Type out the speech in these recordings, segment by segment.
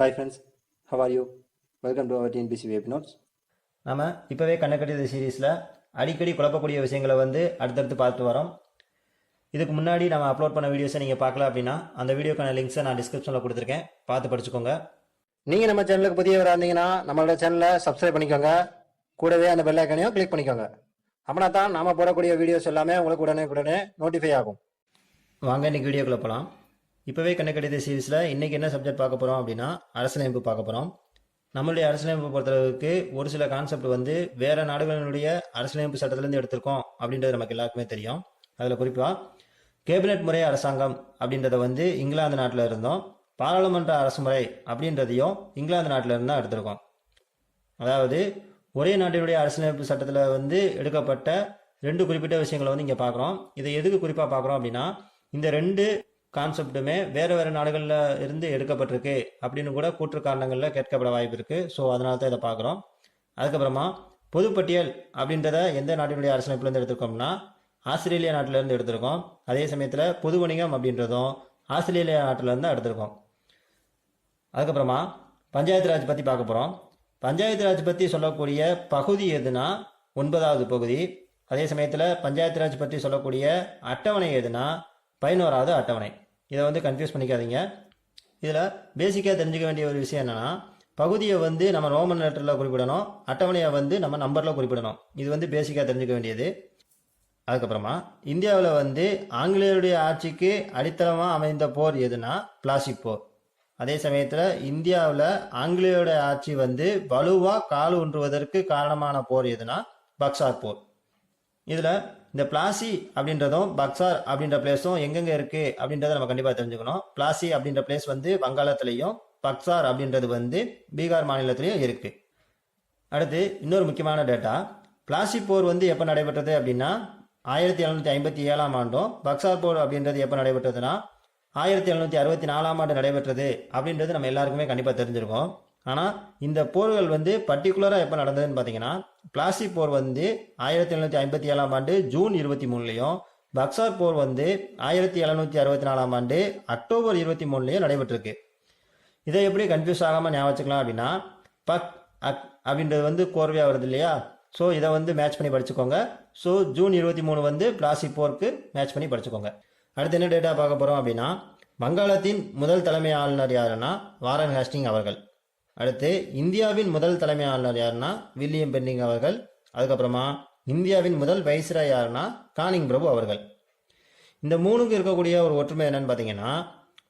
Hi friends, how are you? Welcome to our TNPC Web Notes. நம்ம இப்போவே கண்ணக்கட்டியது சீரீஸில் அடிக்கடி குழப்பக்கூடிய விஷயங்களை வந்து அடுத்தடுத்து பார்த்து வரோம். இதுக்கு முன்னாடி நம்ம அப்லோட் பண்ண வீடியோஸை நீங்கள் பார்க்கல அப்படின்னா அந்த வீடியோக்கான லிங்க்ஸை நான் டிஸ்கிரிப்ஷனில் கொடுத்துருக்கேன். பார்த்து படிச்சுக்கோங்க. நீங்கள் நம்ம சேனலுக்கு புதியவராக இருந்தீங்கன்னா நம்மளோட சேனலை சப்ஸ்கிரைப் பண்ணிக்கோங்க. கூடவே அந்த பெல் ஐக்கனையும் கிளிக் பண்ணிக்கோங்க. அப்படின்னா தான் நாம போடக்கூடிய வீடியோஸ் எல்லாமே உங்களுக்கு உடனே உடனே நோட்டிஃபை ஆகும். வாங்க இன்னைக்கு வீடியோக்குள்ள போகலாம் இப்போவே கண்ணக்கட்டியது சீரீஸில் இன்றைக்கி என்ன சப்ஜெக்ட் பார்க்க போகிறோம் அப்படின்னா அரசியலமைப்பு பார்க்க போகிறோம் நம்மளுடைய அரசியலமைப்பு பொறுத்தளவுக்கு ஒரு சில கான்செப்ட் வந்து வேறு நாடுகளினுடைய அரசியலமைப்பு சட்டத்திலேருந்து எடுத்திருக்கோம் அப்படின்றது நமக்கு எல்லாருக்குமே தெரியும். அதில் குறிப்பாக கேபினெட் முறை அரசாங்கம் அப்படின்றத வந்து இங்கிலாந்து நாட்டில் இருந்தோம். பாராளுமன்ற அரசு முறை அப்படின்றதையும் இங்கிலாந்து நாட்டில் இருந்து தான் எடுத்திருக்கோம். அதாவது ஒரே நாட்டினுடைய அரசியலமைப்பு சட்டத்தில் வந்து எடுக்கப்பட்ட ரெண்டு குறிப்பிட்ட விஷயங்களை வந்து இங்கே பார்க்குறோம். இதை எதுக்கு குறிப்பாக பார்க்குறோம் அப்படின்னா இந்த ரெண்டு கான்செப்ட்டுமே வேறு வேறு நாடுகளில் இருந்து எடுக்கப்பட்டிருக்கு அப்படின்னு கூட கூற்று காரணங்களில் கேட்கப்பட வாய்ப்பு இருக்குது ஸோ அதனால தான் இதை பார்க்குறோம். அதுக்கப்புறமா பொதுப்பட்டியல் அப்படின்றத எந்த நாட்டினுடைய அரசமைப்புலேருந்து எடுத்திருக்கோம்னா ஆஸ்திரேலியா நாட்டிலேருந்து எடுத்திருக்கோம். அதே சமயத்தில் பொது வணிகம் அப்படின்றதும் ஆஸ்திரேலியா நாட்டிலேருந்து தான் எடுத்திருக்கோம். அதுக்கப்புறமா பஞ்சாயத்து ராஜ் பற்றி பார்க்க போகிறோம் பஞ்சாயத்து ராஜ் பற்றி சொல்லக்கூடிய பகுதி எதுனா ஒன்பதாவது பகுதி. அதே சமயத்தில் பஞ்சாயத்து ராஜ் பற்றி சொல்லக்கூடிய அட்டவணை எதுனா பதினோராவது அட்டவணை. இதை வந்து கன்ஃபியூஸ் பண்ணிக்காதீங்க. இதில் பேசிக்காக தெரிஞ்சுக்க வேண்டிய ஒரு விஷயம் என்னென்னா பகுதியை வந்து நம்ம ரோமன் லெட்டரில் குறிப்பிடணும் அட்டவணையை வந்து நம்ம நம்பரில் குறிப்பிடணும். இது வந்து பேசிக்காக தெரிஞ்சுக்க வேண்டியது. அதுக்கப்புறமா இந்தியாவில் வந்து ஆங்கிலேயருடைய ஆட்சிக்கு அடித்தளமாக அமைந்த போர் எதுனா பிளாஸ்டிக் போர் அதே சமயத்தில் இந்தியாவில் ஆங்கிலேயருடைய ஆட்சி வந்து வலுவாக கால் ஒன்றுவதற்கு காரணமான போர் எதுனா பக்சார் போர். இதில் இந்த பிளாசி அப்படின்றதும் பக்சார் அப்படின்ற பிளேஸும் எங்கெங்கே இருக்குது அப்படின்றத நம்ம கண்டிப்பாக தெரிஞ்சுக்கணும். பிளாசி அப்படின்ற பிளேஸ் வந்து வங்காளத்துலேயும் பக்சார் அப்படின்றது வந்து பீகார் மாநிலத்திலையும் இருக்குது அடுத்து இன்னொரு முக்கியமான டேட்டா பிளாசி போர் வந்து எப்போ நடைபெற்றது அப்படின்னா ஆயிரத்தி எழுநூற்றி ஐம்பத்தி ஏழாம் ஆண்டும் பக்சார் போர் அப்படின்றது எப்போ நடைபெற்றதுன்னா ஆயிரத்தி எழுநூற்றி அறுபத்தி நாலாம் ஆண்டு நடைபெற்றது அப்படின்றது நம்ம எல்லாருக்குமே கண்டிப்பாக தெரிஞ்சிருக்கோம். ஆனால் இந்த போர்கள் வந்து பர்டிகுலராக எப்போ நடந்ததுன்னு பார்த்தீங்கன்னா பிளாசி போர் வந்து ஆயிரத்தி எழுநூற்றி ஐம்பத்தி ஏழாம் ஆண்டு ஜூன் இருபத்தி மூணுலையும் பக்சார் போர் வந்து ஆயிரத்தி எழுநூற்றி அறுபத்தி நாலாம் ஆண்டு அக்டோபர் இருபத்தி மூணுலையும் நடைபெற்றிருக்கு. இதை எப்படி கன்ஃபியூஸ் ஆகாமல் ஞாபகம் வச்சுக்கலாம் அப்படின்னா பக் அக் அப்படின்றது வந்து கோர்வையாக வருது இல்லையா? ஸோ இதை வந்து மேட்ச் பண்ணி படிச்சுக்கோங்க. ஸோ ஜூன் இருபத்தி மூணு வந்து பிளாசி போருக்கு மேட்ச் பண்ணி படிச்சுக்கோங்க. அடுத்து என்ன டேட்டா பார்க்க போகிறோம் அப்படின்னா வங்காளத்தின் முதல் தலைமை ஆளுநர் யாருன்னா வாரன் ஹாஸ்டிங் அவர்கள். அடுத்து இந்தியாவின் முதல் தலைமை ஆளுநர் யாருன்னா வில்லியம் பெண்டிங் அவர்கள். அதுக்கப்புறமா இந்தியாவின் முதல் வைஸ்ராய் யாருன்னா கானிங் பிரபு அவர்கள். இந்த மூணுக்கு இருக்கக்கூடிய ஒரு ஒற்றுமை என்னன்னு பார்த்தீங்கன்னா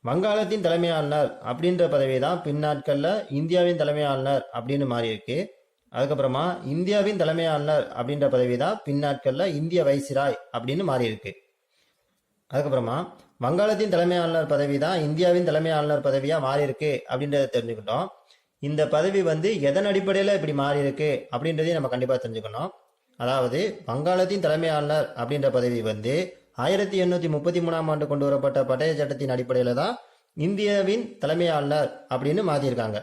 வங்காளத்தின் தலைமை ஆளுநர் அப்படின்ற பதவி தான் பின்னாட்களில் இந்தியாவின் தலைமை ஆளுநர் அப்படின்னு மாறி இருக்கு அதுக்கப்புறமா இந்தியாவின் தலைமை ஆளுநர் அப்படின்ற பதவி தான் பின்னாட்களில் இந்திய வைசிராய் அப்படின்னு மாறி இருக்கு அதுக்கப்புறமா வங்காளத்தின் தலைமை ஆளுநர் பதவி தான் இந்தியாவின் தலைமை ஆளுநர் பதவியாக மாறி இருக்கு அப்படின்றத தெரிஞ்சுக்கிட்டோம். இந்த பதவி வந்து எதன் அடிப்படையில் இப்படி மாறி இருக்கு அப்படின்றதையும் நம்ம கண்டிப்பாக தெரிஞ்சுக்கணும். அதாவது வங்காளத்தின் தலைமை ஆளுநர் அப்படின்ற பதவி வந்து ஆயிரத்தி எண்ணூற்றி முப்பத்தி மூணாம் ஆண்டு கொண்டு வரப்பட்ட பட்டய சட்டத்தின் அடிப்படையில் தான் இந்தியாவின் தலைமை ஆளுநர் அப்படின்னு மாற்றியிருக்காங்க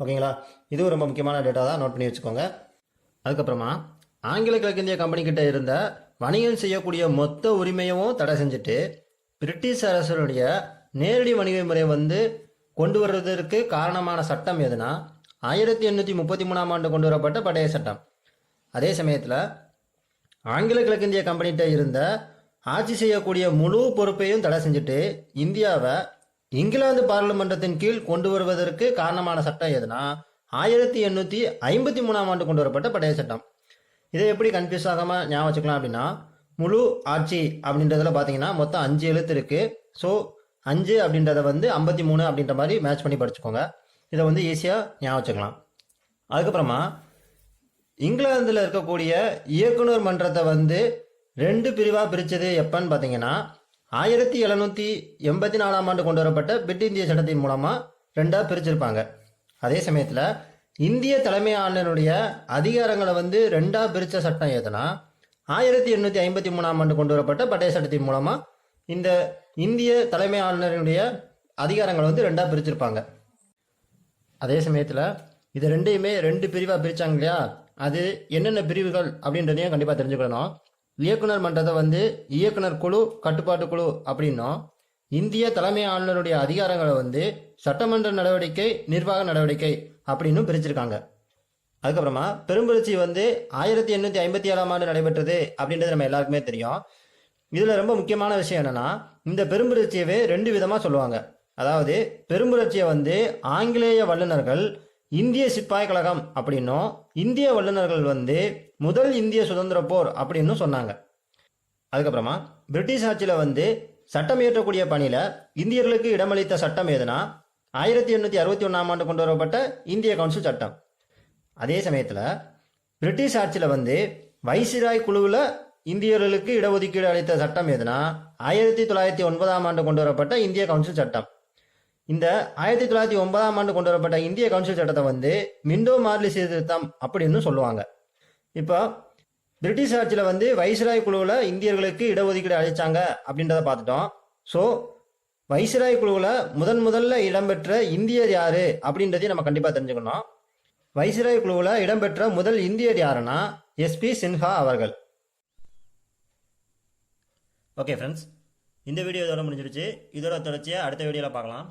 ஓகேங்களா? இது ரொம்ப முக்கியமான டேட்டா தான் நோட் பண்ணி வச்சுக்கோங்க. அதுக்கப்புறமா ஆங்கில கிழக்கிந்திய கம்பெனி கிட்ட இருந்த வணிகம் செய்யக்கூடிய மொத்த உரிமையும் தடை செஞ்சுட்டு பிரிட்டிஷ் அரசனுடைய நேரடி வணிக முறை வந்து கொண்டு வர்றதற்கு காரணமான சட்டம் எதுனா ஆயிரத்தி எண்ணூற்றி முப்பத்தி மூணாம் ஆண்டு கொண்டு வரப்பட்ட பழைய சட்டம். அதே சமயத்தில் ஆங்கில கிழக்கிந்திய கம்பெனிகிட்ட இருந்த ஆட்சி செய்யக்கூடிய முழு பொறுப்பையும் தடை செஞ்சுட்டு இந்தியாவை இங்கிலாந்து பாராளுமன்றத்தின் கீழ் கொண்டு வருவதற்கு காரணமான சட்டம் எதுனா ஆயிரத்தி எண்ணூற்றி ஐம்பத்தி மூணாம் ஆண்டு கொண்டு வரப்பட்ட பழைய சட்டம். இதை எப்படி கன்ஃபியூஸ் ஆகாமல் ஞாபகம் வச்சுக்கலாம் அப்படின்னா முழு ஆட்சி அப்படின்றதுல பார்த்தீங்கன்னா மொத்தம் அஞ்சு எழுத்து இருக்குது ஸோ அஞ்சு அப்படின்றத வந்து ஐம்பத்தி மூணு அப்படின்ற மாதிரி மேட்ச் பண்ணி படிச்சுக்கோங்க. இதை வந்து ஈஸியாக ஞாபகம் வச்சுக்கலாம். அதுக்கப்புறமா இங்கிலாந்தில் இருக்கக்கூடிய இயக்குனர் மன்றத்தை வந்து ரெண்டு பிரிவாக பிரித்தது எப்போன்னு பார்த்தீங்கன்னா ஆயிரத்தி எழுநூற்றி எண்பத்தி நாலாம் ஆண்டு கொண்டு வரப்பட்ட பிட் இந்திய சட்டத்தின் மூலமாக ரெண்டாக பிரிச்சிருப்பாங்க. அதே சமயத்தில் இந்திய தலைமை ஆளுநருடைய அதிகாரங்களை வந்து ரெண்டாக பிரித்த சட்டம் எதுனா ஆயிரத்தி எண்ணூற்றி ஐம்பத்தி மூணாம் ஆண்டு கொண்டு வரப்பட்ட பட்டய சட்டத்தின் மூலமாக இந்த இந்திய தலைமை ஆளுநருடைய அதிகாரங்களை வந்து ரெண்டாக பிரிச்சிருப்பாங்க. அதே சமயத்தில் இது ரெண்டையுமே ரெண்டு பிரிவாக பிரித்தாங்க இல்லையா? அது என்னென்ன பிரிவுகள் அப்படின்றதையும் கண்டிப்பாக தெரிஞ்சுக்கணும். இயக்குனர் மன்றத்தை வந்து இயக்குனர் குழு கட்டுப்பாட்டு குழு அப்படின்னும் இந்திய தலைமை ஆளுநருடைய அதிகாரங்களை வந்து சட்டமன்ற நடவடிக்கை நிர்வாக நடவடிக்கை அப்படின்னு பிரிச்சிருக்காங்க. அதுக்கப்புறமா பெரும்புரட்சி வந்து ஆயிரத்தி எண்ணூற்றி ஐம்பத்தி ஏழாம் ஆண்டு நடைபெற்றது அப்படின்றது நம்ம எல்லாருக்குமே தெரியும். இதில் ரொம்ப முக்கியமான விஷயம் என்னன்னா இந்த பெரும்புரட்சியவே ரெண்டு விதமாக சொல்லுவாங்க. அதாவது பெரும்புரட்சியை வந்து ஆங்கிலேய வல்லுநர்கள் இந்திய சிப்பாய் கழகம் அப்படின்னும் இந்திய வல்லுநர்கள் வந்து முதல் இந்திய சுதந்திர போர் அப்படின்னும் சொன்னாங்க. அதுக்கப்புறமா பிரிட்டிஷ் ஆட்சியில் வந்து சட்டம் இயற்றக்கூடிய பணியில் இந்தியர்களுக்கு இடமளித்த சட்டம் எதுனா ஆயிரத்தி எண்ணூற்றி அறுபத்தி ஒன்றாம் ஆண்டு கொண்டு வரப்பட்ட இந்திய கவுன்சில் சட்டம். அதே சமயத்தில் பிரிட்டிஷ் ஆட்சியில் வந்து வைசிராய் குழுவில் இந்தியர்களுக்கு இடஒதுக்கீடு அளித்த சட்டம் எதுனா ஆயிரத்தி தொள்ளாயிரத்தி ஒன்பதாம் ஆண்டு கொண்டு வரப்பட்ட இந்திய கவுன்சில் சட்டம். இந்த ஆயிரத்தி தொள்ளாயிரத்தி ஒன்பதாம் ஆண்டு கொண்டு வரப்பட்ட இந்திய கவுன்சில் சட்டத்தை வந்து மிண்டோ மார்லி சீர்திருத்தம் அப்படின்னு சொல்லுவாங்க. இப்போ பிரிட்டிஷ் ஆட்சியில் வந்து வைஸ்ராய் குழுவில் இந்தியர்களுக்கு இடஒதுக்கீடு அளித்தாங்க அப்படின்றத பார்த்துட்டோம். ஸோ வைஸ்ராய் குழுவில் முதன் முதல்ல இடம்பெற்ற இந்தியர் யாரு அப்படின்றதையும் நம்ம கண்டிப்பாக தெரிஞ்சுக்கணும். வைஸ்ராய் குழுவில் இடம்பெற்ற முதல் இந்தியர் யாருன்னா எஸ்பி சின்ஹா அவர்கள். ஓகே ஃப்ரெண்ட்ஸ் இந்த வீடியோ இதோட முடிஞ்சிருச்சு. இதோட தொடர்ச்சியாக அடுத்த வீடியோவில் பார்க்கலாம்.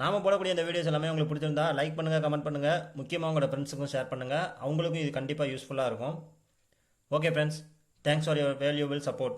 நாம போடக்கூடிய இந்த வீடியோஸ் எல்லாமே உங்களுக்கு பிடிச்சிருந்தா லைக் பண்ணுங்கள் கமெண்ட் பண்ணுங்கள் முக்கியமாக உங்களோட ஃப்ரெண்ட்ஸுக்கும் ஷேர் பண்ணுங்கள் அவங்களுக்கும் இது கண்டிப்பாக யூஸ்ஃபுல்லாக இருக்கும். Okay friends thanks for your valuable support